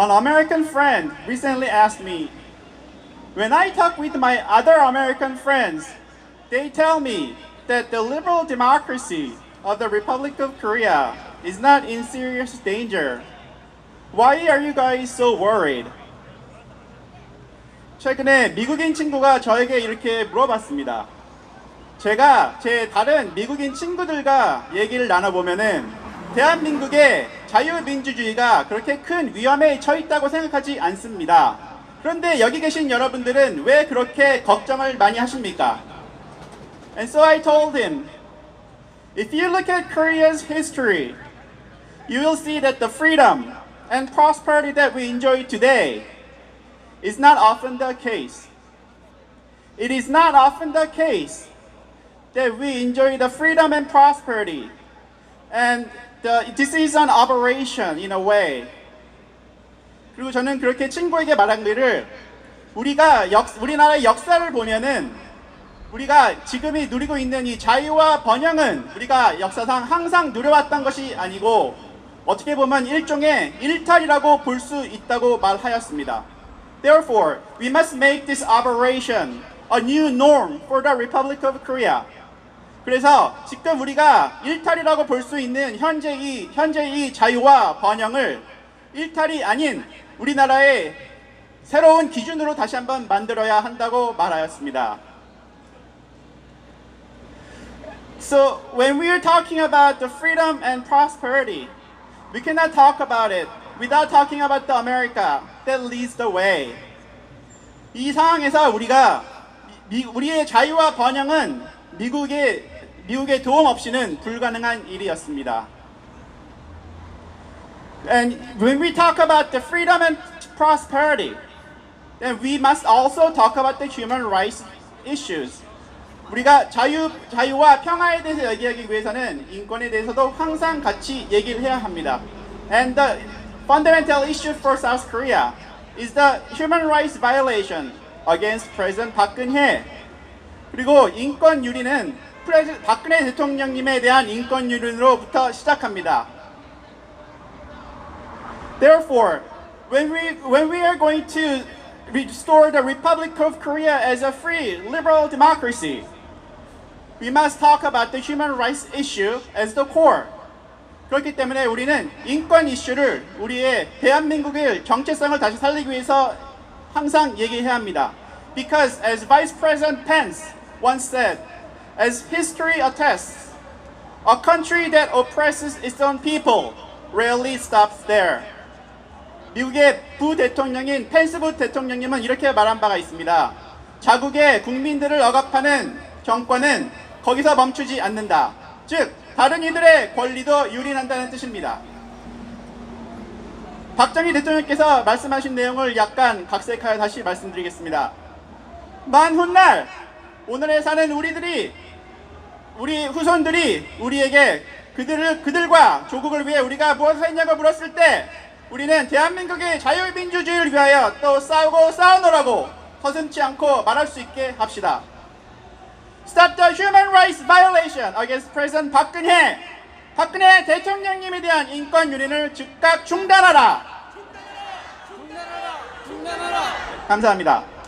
An American friend recently asked me, when I talk with my other American friends, they tell me that the liberal democracy of the Republic of Korea is not in serious danger. Why are you guys so worried? 최근에 미국인 친구가 저에게 이렇게 물어봤습니다. 제가 제 다른 미국인 친구들과 얘기를 나눠보면은 대한민국의 자유민주주의가 그렇게 큰 위험에 처했다고 생각하지 않습니다. 그런데 여기 계신 여러분들은 왜 그렇게 걱정을 많이 하십니까? And so I told him, if you look at Korea's history, you will see that the freedom and prosperity that we enjoy today is not often the case. It is not often the case that we enjoy the freedom and prosperity. And the, this is an aberration in a way. 그리고 저는 그렇게 친구에게 말한 것을 우리가 역, 우리나라의 역사를 보면은 우리가 지금이 누리고 있는 이 자유와 번영은 우리가 역사상 항상 누려왔던 것이 아니고 어떻게 보면 일종의 일탈이라고 볼 수 있다고 말하였습니다. Therefore, we must make this aberration a new norm for the Republic of Korea. 그래서 지금 우리가 일탈이라고 볼 수 있는 현재 이 현재 이 자유와 번영을 일탈이 아닌 우리나라의 새로운 기준으로 다시 한번 만들어야 한다고 말하였습니다. So when we are talking about the freedom and prosperity, we cannot talk about it without talking about the America that leads the way. 이 상황에서 우리가 미, 우리의 자유와 번영은 미국의 미국의 도움 없이는 불가능한 일이었습니다. And when we talk about the freedom and prosperity, then we must also talk about the human rights issues. 우리가 자유, 자유와 평화에 대해서 얘기하기 위해서는 인권에 대해서도 항상 같이 얘기를 해야 합니다. And the fundamental issue for South Korea is the human rights violation against President Park Geun-hye. 그리고 인권 유린은 프레지, 박근혜 대통령님에 대한 인권 유린으로부터 시작합니다. Therefore, when we when we are going to restore the Republic of Korea as a free liberal democracy, we must talk about the human rights issue as the core. 그렇기 때문에 우리는 인권 이슈를 우리의 대한민국의 정체성을 다시 살리기 위해서 항상 얘기해야 합니다. Because as Vice President Pence once said, as history attests, a country that oppresses its own people rarely stops there. 미국의 부 대통령인 펜스 부 대통령님은 이렇게 말한 바가 있습니다. 자국의 국민들을 억압하는 정권은 거기서 멈추지 않는다. 즉, 다른 이들의 권리도 유린한다는 뜻입니다. 박정희 대통령께서 말씀하신 내용을 약간 각색하여 다시 말씀드리겠습니다. 만 훗날 오늘에 사는 우리들이 우리 후손들이 우리에게 그들을 그들과 조국을 위해 우리가 무엇을 했냐고 물었을 때 우리는 대한민국의 자유민주주의를 위하여 또 싸우고 싸우노라고 서슴지 않고 말할 수 있게 합시다. Stop the human rights violation against President 박근혜. 박근혜 대통령님에 대한 인권 유린을 즉각 중단하라. 중단하라! 중단하라! 감사합니다.